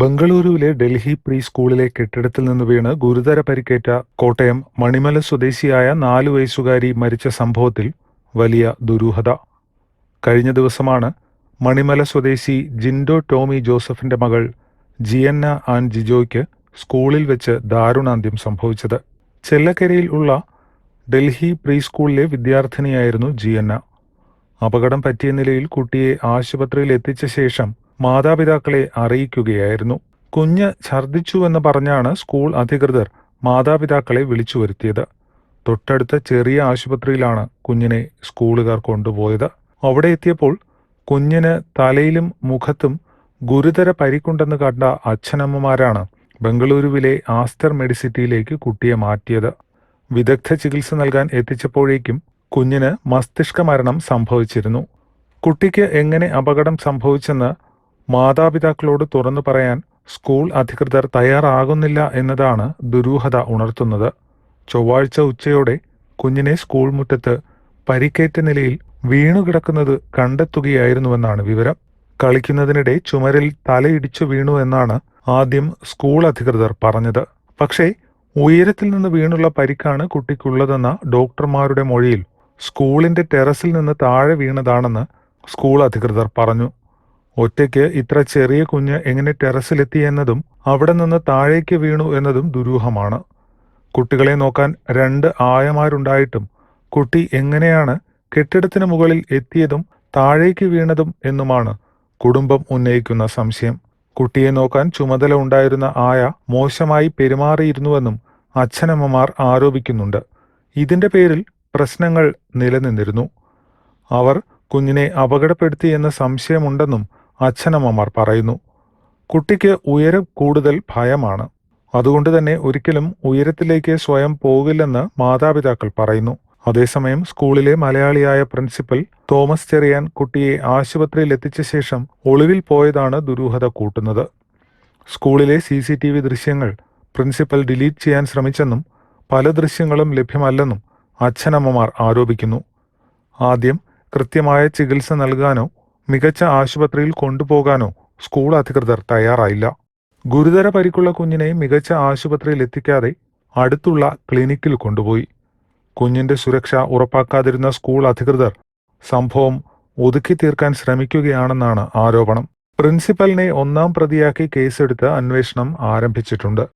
ബംഗളൂരുവിലെ ഡൽഹി പ്രീ സ്കൂളിലെ കെട്ടിടത്തിൽ നിന്ന് വീണ് ഗുരുതര പരിക്കേറ്റ കോട്ടയം മണിമല സ്വദേശിയായ നാലു വയസ്സുകാരി മരിച്ച സംഭവത്തിൽ വലിയ ദുരൂഹത. കഴിഞ്ഞ ദിവസമാണ് മണിമല സ്വദേശി ജിൻഡോ ടോമി ജോസഫിന്റെ മകൾ ജിയന്ന ആൻഡ് ജിജോയ്ക്ക് സ്കൂളിൽ വെച്ച് ദാരുണാന്ത്യം സംഭവിച്ചത്. ചെല്ലക്കരയിൽ ഉള്ള ഡൽഹി പ്രീ സ്കൂളിലെ വിദ്യാർത്ഥിനിയായിരുന്നു ജിയന്ന. അപകടം പറ്റിയ നിലയിൽ കുട്ടിയെ ആശുപത്രിയിൽ എത്തിച്ച ശേഷം മാതാപിതാക്കളെ അറിയിക്കുകയായിരുന്നു. കുഞ്ഞ് ഛർദ്ദിച്ചുവെന്ന് പറഞ്ഞാണ് സ്കൂൾ അധികൃതർ മാതാപിതാക്കളെ വിളിച്ചു വരുത്തിയത് തൊട്ടടുത്ത ചെറിയ ആശുപത്രിയിലാണ് കുഞ്ഞിനെ സ്കൂളുകാർ കൊണ്ടുപോയത്. അവിടെ എത്തിയപ്പോൾ കുഞ്ഞിന് തലയിലും മുഖത്തും ഗുരുതര പരിക്കുണ്ടെന്ന് കണ്ട അച്ഛനമ്മമാരാണ് ബംഗളൂരുവിലെ ആസ്റ്റർ മെഡിസിറ്റിയിലേക്ക് കുട്ടിയെ മാറ്റിയത്. വിദഗ്ധ ചികിത്സ നൽകാൻ എത്തിച്ചപ്പോഴേക്കും കുഞ്ഞിന് മസ്തിഷ്ക മരണം സംഭവിച്ചിരുന്നു. കുട്ടിക്ക് എങ്ങനെ അപകടം സംഭവിച്ചെന്ന് മാതാപിതാക്കളോട് തുറന്നു പറയാൻ സ്കൂൾ അധികൃതർ തയ്യാറാകുന്നില്ല എന്നതാണ് ദുരൂഹത ഉണർത്തുന്നത്. ചൊവ്വാഴ്ച ഉച്ചയോടെ കുഞ്ഞിനെ സ്കൂൾ മുറ്റത്ത് പരിക്കേറ്റ നിലയിൽ വീണുകിടക്കുന്നത് കണ്ടെത്തുകയായിരുന്നുവെന്നാണ് വിവരം. കളിക്കുന്നതിനിടെ ചുമരിൽ തലയിടിച്ചു വീണു എന്നാണ് ആദ്യം സ്കൂൾ അധികൃതർ പറഞ്ഞത്. പക്ഷേ ഉയരത്തിൽ നിന്ന് വീണുള്ള പരിക്കാണ് കുട്ടിക്കുള്ളതെന്ന ഡോക്ടർമാരുടെ മൊഴിയിൽ സ്കൂളിന്റെ ടെറസിൽ നിന്ന് താഴെ വീണതാണെന്ന് സ്കൂൾ അധികൃതർ പറഞ്ഞു. ഒറ്റയ്ക്ക് ഇത്ര ചെറിയ കുഞ്ഞ് എങ്ങനെ ടെറസിലെത്തി എന്നതും അവിടെ നിന്ന് താഴേക്ക് വീണു എന്നതും ദുരൂഹമാണ്. കുട്ടികളെ നോക്കാൻ രണ്ട് ആയമാരുണ്ടായിട്ടും കുട്ടി എങ്ങനെയാണ് കെട്ടിടത്തിന് മുകളിൽ എത്തിയതും താഴേക്ക് വീണതും എന്നുമാണ് കുടുംബം ഉന്നയിക്കുന്ന സംശയം. കുട്ടിയെ നോക്കാൻ ചുമതല ഉണ്ടായിരുന്ന ആയ മോശമായി പെരുമാറിയിരുന്നുവെന്നും അച്ഛനമ്മമാർ ആരോപിക്കുന്നുണ്ട്. ഇതിന്റെ പേരിൽ പ്രശ്നങ്ങൾ നിലനിന്നിരുന്നു. അവർ കുഞ്ഞിനെ അപകടപ്പെടുത്തി എന്ന സംശയമുണ്ടെന്നും അച്ഛനമ്മമാർ പറയുന്നു കുട്ടിക്ക് ഉയരം കൂടുതൽ ഭയമാണ്. അതുകൊണ്ട് തന്നെ ഒരിക്കലും ഉയരത്തിലേക്ക് സ്വയം പോകില്ലെന്ന് മാതാപിതാക്കൾ പറയുന്നു. അതേസമയം സ്കൂളിലെ മലയാളിയായ പ്രിൻസിപ്പൽ തോമസ് ചെറിയാൻ കുട്ടിയെ ആശുപത്രിയിൽ എത്തിച്ച ശേഷം ഒളിവിൽ പോയതാണ് ദുരൂഹത കൂട്ടുന്നത്. സ്കൂളിലെ സി സി ടി വി ദൃശ്യങ്ങൾ പ്രിൻസിപ്പൽ ഡിലീറ്റ് ചെയ്യാൻ ശ്രമിച്ചെന്നും പല ദൃശ്യങ്ങളും ലഭ്യമല്ലെന്നും അച്ഛനമ്മമാർ ആരോപിക്കുന്നു. ആദ്യം കൃത്യമായ ചികിത്സ നൽകാനോ മികച്ച ആശുപത്രിയിൽ കൊണ്ടുപോകാനോ സ്കൂൾ അധികൃതർ തയ്യാറായില്ല. ഗുരുതര പരിക്കുള്ള കുഞ്ഞിനെ മികച്ച ആശുപത്രിയിൽ എത്തിക്കാതെ അടുത്തുള്ള ക്ലിനിക്കിൽ കൊണ്ടുപോയി. കുഞ്ഞിന്റെ സുരക്ഷ ഉറപ്പാക്കാതിരുന്ന സ്കൂൾ അധികൃതർ സംഭവം ഒതുക്കി തീർക്കാൻ ശ്രമിക്കുകയാണെന്നാണ് ആരോപണം. പ്രിൻസിപ്പലിനെ ഒന്നാം പ്രതിയാക്കി കേസെടുത്ത് അന്വേഷണം ആരംഭിച്ചിട്ടുണ്ട്.